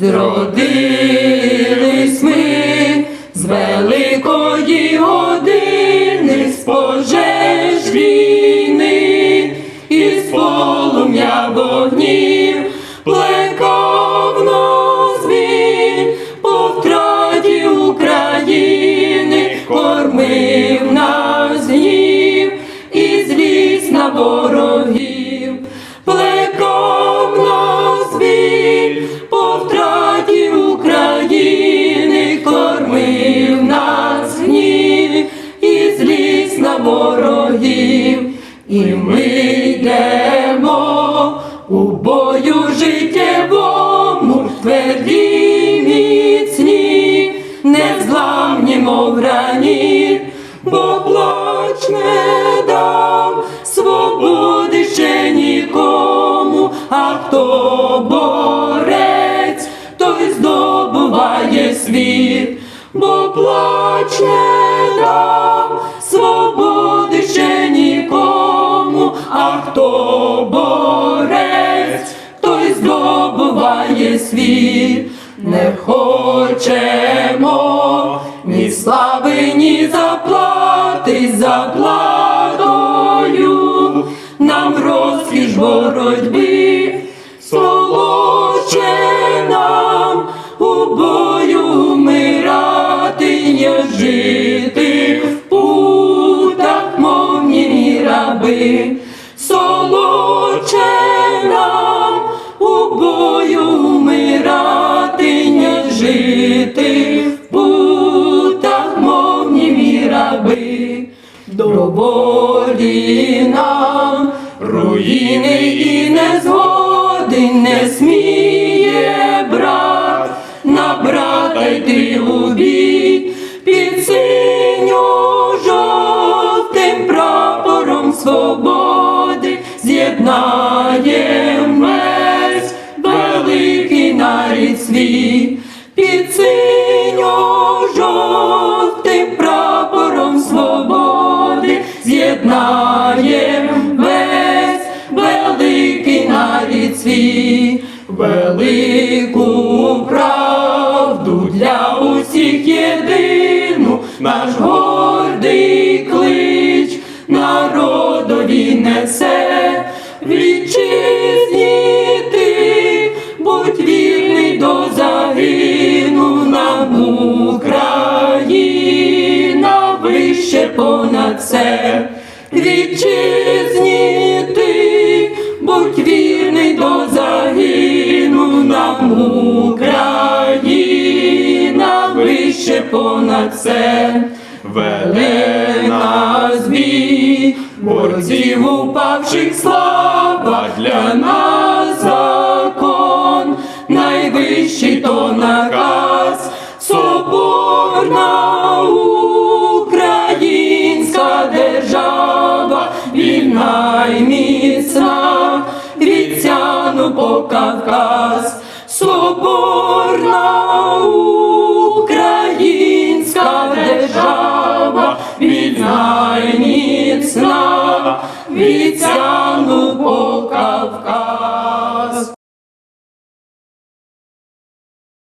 Зродились ми з великої години, з пожеж війни, і з полум'я вогнів. Плекав нас по втраті України, кормив нас гнів і злість на ворогів, і ми йдемо у бою життєвому, тверді міцні, незламні, мов граніт, бо плач не дав свободи ще нікому, а хто борець, той здобуває світ, бо плач не дав свободи ще світ, не хочемо ні слави, ні заплати заплатою, нам розкіш боротьби, солодше нам у бою вмирати, є жити в путах, мов німі раби, раби, до болі нам руїни і незгоди не сміє брат, на брата йти у під синьо-жовтим прапором свободи з'єднаєм весь великий нарід свій. Під синьо-жовтим з'єднаєм весь великий нарід свій, велику правду для усіх єдину, наш гордий клич народові несе вище понад все. Вітчизні ти, будь вірний до загину нам Україна вище понад все. Веде нас бій, борців упавших слава для нас закон, найвищий то наказ, соборна вільна й міцна, від Сяну по соборна українська держава, вільна й міцна, від Сяну по.